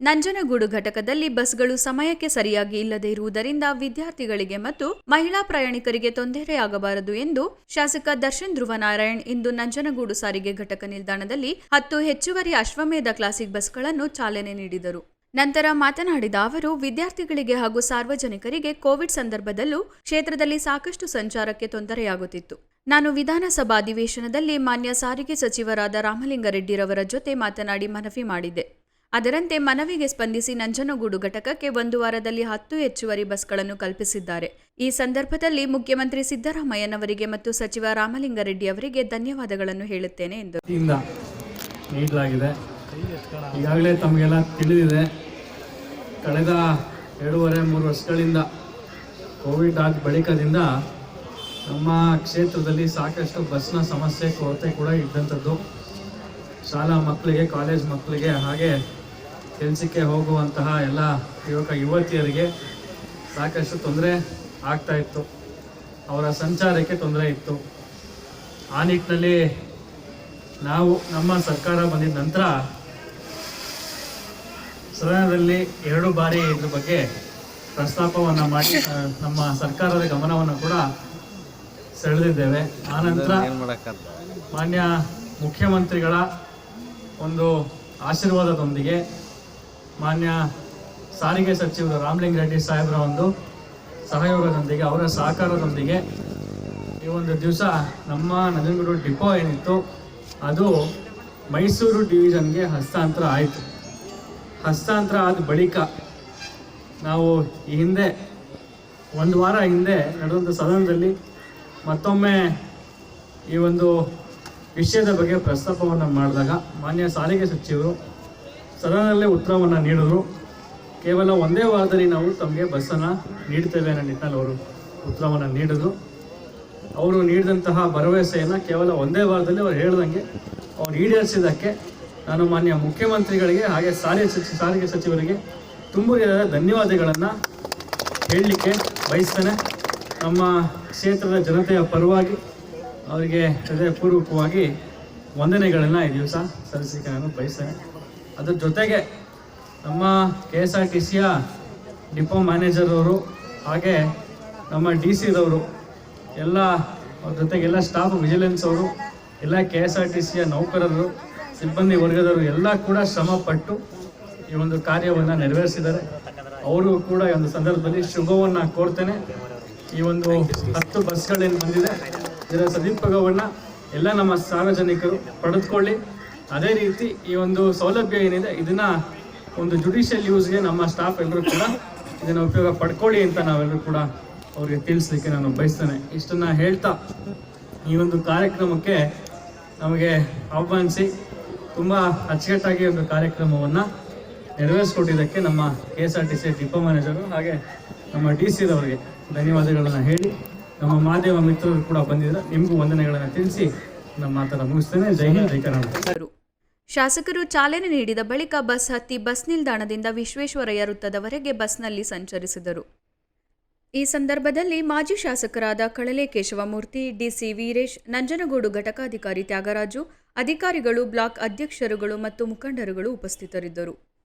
ನಂಜನಗೂಡು ಘಟಕದಲ್ಲಿ ಬಸ್ಗಳು ಸಮಯಕ್ಕೆ ಸರಿಯಾಗಿ ಇಲ್ಲದೇ ಇರುವುದರಿಂದ ವಿದ್ಯಾರ್ಥಿಗಳಿಗೆ ಮತ್ತು ಮಹಿಳಾ ಪ್ರಯಾಣಿಕರಿಗೆ ತೊಂದರೆಯಾಗಬಾರದು ಎಂದು ಶಾಸಕ ದರ್ಶನ್ ಧ್ರುವನಾರಾಯಣ್ ಇಂದು ನಂಜನಗೂಡು ಸಾರಿಗೆ ಘಟಕ ನಿಲ್ದಾಣದಲ್ಲಿ ಹತ್ತು ಹೆಚ್ಚುವರಿ ಅಶ್ವಮೇಧ ಕ್ಲಾಸಿಕ್ ಬಸ್ಗಳನ್ನು ಚಾಲನೆ ನೀಡಿದರು. ನಂತರ ಮಾತನಾಡಿದ ಅವರು, ವಿದ್ಯಾರ್ಥಿಗಳಿಗೆ ಹಾಗೂ ಸಾರ್ವಜನಿಕರಿಗೆ ಕೋವಿಡ್ ಸಂದರ್ಭದಲ್ಲೂ ಕ್ಷೇತ್ರದಲ್ಲಿ ಸಾಕಷ್ಟು ಸಂಚಾರಕ್ಕೆ ತೊಂದರೆಯಾಗುತ್ತಿತ್ತು. ನಾನು ವಿಧಾನಸಭಾ ಅಧಿವೇಶನದಲ್ಲಿ ಮಾನ್ಯ ಸಾರಿಗೆ ಸಚಿವರಾದ ರಾಮಲಿಂಗಾರೆಡ್ಡಿರವರ ಜೊತೆ ಮಾತನಾಡಿ ಮನವಿ ಮಾಡಿದ್ದೆ. ಅದರಂತೆ ಮನವಿಗೆ ಸ್ಪಂದಿಸಿ ನಂಜನಗೂಡು ಘಟಕಕ್ಕೆ ಒಂದು ವಾರದಲ್ಲಿ ಹತ್ತು ಹೆಚ್ಚುವರಿ ಬಸ್ಗಳನ್ನು ಕಲ್ಪಿಸಿದ್ದಾರೆ. ಈ ಸಂದರ್ಭದಲ್ಲಿ ಮುಖ್ಯಮಂತ್ರಿ ಸಿದ್ದರಾಮಯ್ಯನವರಿಗೆ ಮತ್ತು ಸಚಿವ ರಾಮಲಿಂಗಾರೆಡ್ಡಿ ಅವರಿಗೆ ಧನ್ಯವಾದಗಳನ್ನು ಹೇಳುತ್ತೇನೆ ಎಂದು. ಈಗಾಗಲೇ ತಮಗೆಲ್ಲ ತಿಳಿದಿದೆ. ಕಳೆದ ಎರಡೂವರೆ, ಮೂರು ವರ್ಷಗಳಿಂದ ಕೋವಿಡ್ ಆದ ಬಳಿಕದಿಂದ ನಮ್ಮ ಕ್ಷೇತ್ರದಲ್ಲಿ ಸಾಕಷ್ಟು ಬಸ್ನ ಸಮಸ್ಯೆ, ಕೊರತೆ ಕೂಡ ಇದ್ದಂಥದ್ದು. ಶಾಲಾ ಮಕ್ಕಳಿಗೆ ಕಾಲೇಜ್ ಮಕ್ಕಳಿಗೆ ಹಾಗೆ ಕೆಲಸಕ್ಕೆ ಹೋಗುವಂತಹ ಎಲ್ಲ ಯುವಕ ಯುವತಿಯರಿಗೆ ಸಾಕಷ್ಟು ತೊಂದರೆ ಆಗ್ತಾ ಇತ್ತು. ಅವರ ಸಂಚಾರಕ್ಕೆ ತೊಂದರೆ ಇತ್ತು. ಆ ನಿಟ್ಟಿನಲ್ಲಿ ನಾವು ನಮ್ಮ ಸರ್ಕಾರ ಬಂದಿದ ನಂತರ ಸದನದಲ್ಲಿ ಎರಡು ಬಾರಿ ಇದ್ರ ಬಗ್ಗೆ ಪ್ರಸ್ತಾಪವನ್ನು ಮಾಡಿ ನಮ್ಮ ಸರ್ಕಾರದ ಗಮನವನ್ನು ಕೂಡ ಸೆಳೆದಿದ್ದೇವೆ. ಆನಂತರ ಮಾನ್ಯ ಮುಖ್ಯಮಂತ್ರಿಗಳ ಒಂದು ಆಶೀರ್ವಾದದೊಂದಿಗೆ ಮಾನ್ಯ ಸಾರಿಗೆ ಸಚಿವರು ರಾಮಲಿಂಗ ರೆಡ್ಡಿ ಸಾಹೇಬರ ಒಂದು ಸಹಯೋಗದೊಂದಿಗೆ, ಅವರ ಸಹಕಾರದೊಂದಿಗೆ ಈ ಒಂದು ದಿವಸ ನಮ್ಮ ನಂಜನಗೂಡು ಡಿಪೋ ಏನಿತ್ತು, ಅದು ಮೈಸೂರು ಡಿವಿಷನ್ಗೆ ಹಸ್ತಾಂತರ ಆಯಿತು. ಹಸ್ತಾಂತರ ಆದ ಬಳಿಕ ನಾವು ಈ ಹಿಂದೆ, ಒಂದು ವಾರ ಹಿಂದೆ ನಡೆದಂಥ ಸದನದಲ್ಲಿ ಮತ್ತೊಮ್ಮೆ ಈ ಒಂದು ವಿಷಯದ ಬಗ್ಗೆ ಪ್ರಸ್ತಾಪವನ್ನು ಮಾಡಿದಾಗ ಮಾನ್ಯ ಸಾರಿಗೆ ಸಚಿವರು ಸದನದಲ್ಲೇ ಉತ್ತರವನ್ನು ನೀಡಿದ್ರು. ಕೇವಲ ಒಂದೇ ವಾರದಲ್ಲಿ ನಾವು ತಮಗೆ ಬಸ್ಸನ್ನು ನೀಡ್ತೇವೆ ಅನ್ನೋ ನಿಟ್ಟಿನಲ್ಲಿ ಅವರು ಉತ್ತರವನ್ನು ನೀಡಿದ್ರು. ಅವರು ನೀಡಿದಂತಹ ಭರವಸೆಯನ್ನು ಕೇವಲ ಒಂದೇ ವಾರದಲ್ಲಿ ಅವ್ರು ಹೇಳ್ದಂಗೆ ಅವ್ರು ಈಡೇರಿಸಿದ್ದಕ್ಕೆ ನಾನು ಮಾನ್ಯ ಮುಖ್ಯಮಂತ್ರಿಗಳಿಗೆ ಹಾಗೆ ಸಾರಿಗೆ ಸಚಿ, ಸಾರಿಗೆ ಸಚಿವರಿಗೆ ತುಂಬ ಧನ್ಯವಾದಗಳನ್ನು ಹೇಳಲಿಕ್ಕೆ ಬಯಸ್ತೇನೆ. ನಮ್ಮ ಕ್ಷೇತ್ರದ ಜನತೆಯ ಪರವಾಗಿ ಅವರಿಗೆ ಹೃದಯಪೂರ್ವಕವಾಗಿ ವಂದನೆಗಳನ್ನು ಈ ದಿವಸ ಸಲ್ಲಿಸಲಿಕ್ಕೆ ನಾನು ಬಯಸ್ತೇನೆ. ಅದರ ಜೊತೆಗೆ ನಮ್ಮ ಕೆ ಎಸ್ ಆರ್ ಟಿ ಸಿಯ ಡಿಪೋ ಮ್ಯಾನೇಜರ್ ಅವರು ಹಾಗೆ ನಮ್ಮ ಡಿ ಸಿದವರು, ಎಲ್ಲ ಅವ್ರ ಜೊತೆಗೆ ಎಲ್ಲ ಸ್ಟಾಫ್ ವಿಜಿಲೆನ್ಸ್ ಅವರು, ಎಲ್ಲ ಕೆ ಎಸ್ ಆರ್ ಟಿ ಸಿಯ ನೌಕರರು, ಸಿಬ್ಬಂದಿ ವರ್ಗದವರು ಎಲ್ಲ ಕೂಡ ಶ್ರಮಪಟ್ಟು ಈ ಒಂದು ಕಾರ್ಯವನ್ನು ನೆರವೇರಿಸಿದ್ದಾರೆ. ಅವರು ಕೂಡ ಈ ಒಂದು ಸಂದರ್ಭದಲ್ಲಿ ಶುಭವನ್ನು ಕೋರ್ತೇನೆ. ಈ ಒಂದು ಹತ್ತು ಬಸ್ಗಳೇನು ಬಂದಿದೆ. ಇದರ ಸದುಪಯೋಗವನ್ನು ಎಲ್ಲ ನಮ್ಮ ಸಾರ್ವಜನಿಕರು ಪಡೆದುಕೊಳ್ಳಿ. ಅದೇ ರೀತಿ ಈ ಒಂದು ಸೌಲಭ್ಯ ಏನಿದೆ, ಇದನ್ನ ಒಂದು ಜುಡಿಷಿಯಲ್ ಯೂಸ್ಗೆ ನಮ್ಮ ಸ್ಟಾಫ್ ಎಲ್ಲರೂ ಕೂಡ ಇದನ್ನು ಉಪಯೋಗ ಪಡ್ಕೊಳ್ಳಿ ಅಂತ ನಾವೆಲ್ಲರೂ ಕೂಡ ಅವರಿಗೆ ತಿಳಿಸ್ಲಿಕ್ಕೆ ನಾನು ಬಯಸ್ತೇನೆ. ಇಷ್ಟನ್ನ ಹೇಳ್ತಾ ಈ ಒಂದು ಕಾರ್ಯಕ್ರಮಕ್ಕೆ ನಮಗೆ ಆಹ್ವಾನಿಸಿ ತುಂಬ ಅಚ್ಚುಕಟ್ಟಾಗಿ ಒಂದು ಕಾರ್ಯಕ್ರಮವನ್ನು ನೆರವೇರಿಸ್ಕೊಟ್ಟಿದ್ದಕ್ಕೆ ನಮ್ಮ K S R T C depot manager ಹಾಗೆ ನಮ್ಮ ಡಿ ಸಿದವರಿಗೆ ಧನ್ಯವಾದಗಳನ್ನು ಹೇಳಿ. ನಮ್ಮ ಮಾಧ್ಯಮ ಮಿತ್ರರು ಕೂಡ ಬಂದಿದ್ದಾರೆ. ನಿಮಗೂ ವಂದನೆಗಳನ್ನು ತಿಳಿಸಿ ನಮ್ಮ ಮಾತನ್ನು ಮುಗಿಸ್ತೇನೆ. ಜೈ ಹಿಂದ್, ಜೈ ಶಾಸಕರು ಚಾಲನೆ ನೀಡಿದ ಬಳಿಕ ಬಸ್ ಹತ್ತಿ ಬಸ್ ನಿಲ್ದಾಣದಿಂದ ವಿಶ್ವೇಶ್ವರಯ್ಯ ವೃತ್ತದವರೆಗೆ ಬಸ್ನಲ್ಲಿ ಸಂಚರಿಸಿದರು. ಈ ಸಂದರ್ಭದಲ್ಲಿ ಮಾಜಿ ಶಾಸಕರಾದ ಕಳಲೆ ಕೇಶವಮೂರ್ತಿ, ಡಿಸಿ ವೀರೇಶ್, ನಂಜನಗೂಡು ಘಟಕಾಧಿಕಾರಿ ತ್ಯಾಗರಾಜು, ಅಧಿಕಾರಿಗಳು, ಬ್ಲಾಕ್ ಅಧ್ಯಕ್ಷರುಗಳು ಮತ್ತು ಮುಖಂಡರುಗಳು ಉಪಸ್ಥಿತರಿದ್ದರು.